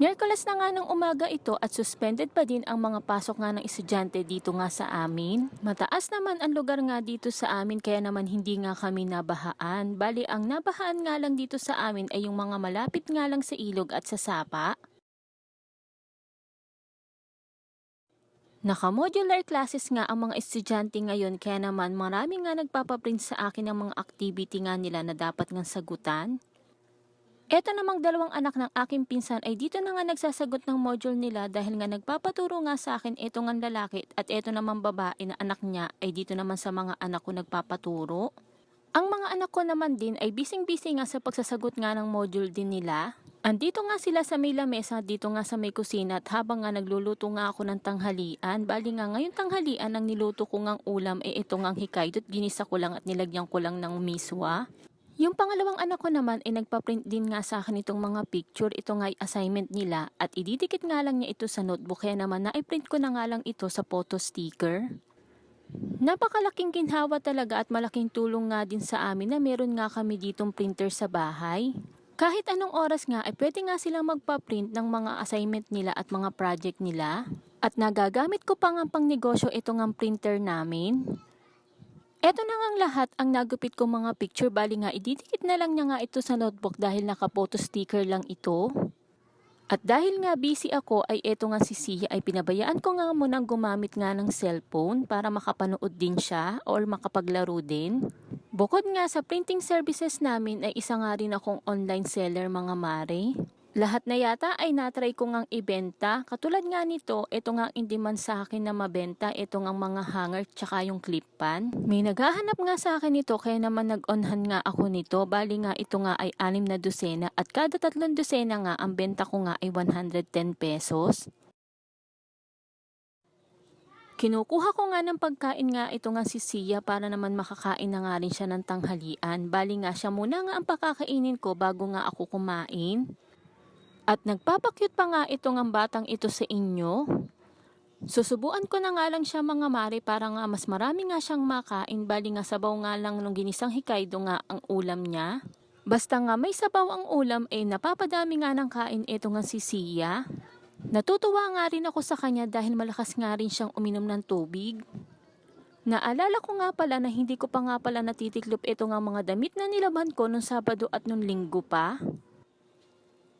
Miyerkules na nga ng umaga ito at suspended pa din ang mga pasok nga ng estudyante dito nga sa amin. Mataas naman ang lugar nga dito sa amin kaya naman hindi nga kami nabahaan. Bali ang nabahaan nga lang dito sa amin ay yung mga malapit nga lang sa ilog at sa sapa. Naka-modular classes nga ang mga estudyante ngayon kaya naman marami nga nagpapaprint sa akin ng mga activity nga nila na dapat nga sagutan. Eto namang dalawang anak ng aking pinsan ay dito na nga nagsasagot ng module nila dahil nga nagpapaturo nga sa akin eto nga lalaki at eto namang babae na anak niya ay dito naman sa mga anak ko nagpapaturo. Ang mga anak ko naman din ay bising-busy nga sa pagsasagot nga ng module din nila. Andito nga sila sa may lamesa, dito nga sa may kusina at habang nga nagluluto nga ako ng tanghalian, bali nga ngayon tanghalian ang niluto ko ngang ulam ay ito ngang hikaydot, ginisa ko lang at nilagyan ko lang ng miswa. Yung pangalawang anak ko naman ay nagpa-print din nga sa akin itong mga picture. Ito nga assignment nila at ididikit nga lang niya ito sa notebook kaya naman na-print ko na nga lang ito sa photo sticker. Napakalaking ginhawa talaga at malaking tulong nga din sa amin na meron nga kami ditong printer sa bahay. Kahit anong oras nga ay pwede nga silang magpa-print ng mga assignment nila at mga project nila. At nagagamit ko pa nga pang negosyo ito ng printer namin. Eto na ngang lahat ang nagupit kong mga picture bali nga ididikit na lang niya nga ito sa notebook dahil naka-photo sticker lang ito. At dahil nga busy ako ay eto nga si Sia ay pinabayaan ko nga munang gumamit nga ng cellphone para makapanood din siya or makapaglaro din. Bukod nga sa printing services namin ay isa nga rin akong online seller mga mare. Lahat na yata ay natry ko ngang ibenta. Katulad nga nito, ito nga in demand sa akin na mabenta. Ito nga mga hanger tsaka yung clip pan. May naghahanap nga sa akin nito kaya naman nag-onhan nga ako nito. Bali nga ito nga ay anim na dosena at kada tatlong dosena nga ang benta ko nga ay 110 pesos. Kinukuha ko nga ng pagkain nga ito nga si Sia para naman makakain na nga rin siya ng tanghalian. Bali nga siya muna nga ang pakakainin ko bago nga ako kumain. At nagpapakyut pa nga ito ng batang ito sa inyo. Susubuan ko na nga lang siya mga mare para nga mas marami nga siyang makain. Bali nga sabaw nga lang nung ginisang hikaydo nga ang ulam niya. Basta nga may sabaw ang ulam eh napapadami nga ng kain ito nga si Sia. Natutuwa nga rin ako sa kanya dahil malakas nga rin siyang uminom ng tubig. Naalala ko nga pala na hindi ko pa nga pala natitiklop ito nga mga damit na nilaban ko nung Sabado at nung Linggo pa.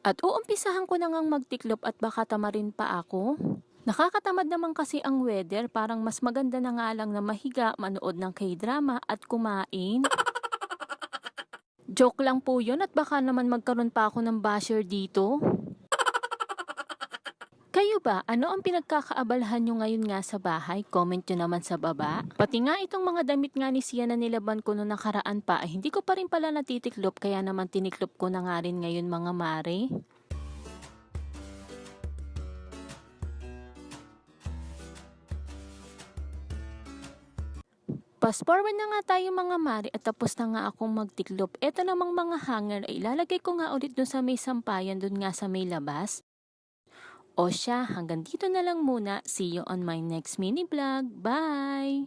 At uumpisahan ko na ngang magtiklop at baka tamarin pa ako. Nakakatamad naman kasi ang weather, parang mas maganda na nga lang na mahiga, manood ng k-drama at kumain. Joke lang po yun at baka naman magkaroon pa ako ng basher dito. Ba, ano ang pinagkakaabalahan nyo ngayon nga sa bahay? Comment nyo naman sa baba. Pati nga itong mga damit nga ni Sia na nilaban ko noong nakaraan pa, ay hindi ko pa rin pala natitiklop kaya naman tiniklop ko na nga rin ngayon mga mare. Fast forward na nga tayo mga mari at tapos na nga akong magtiklop. Ito namang mga hanger ay ilalagay ko nga ulit dun sa may sampayan dun nga sa may labas. O siya, hanggang dito na lang muna. See you on my next mini vlog. Bye!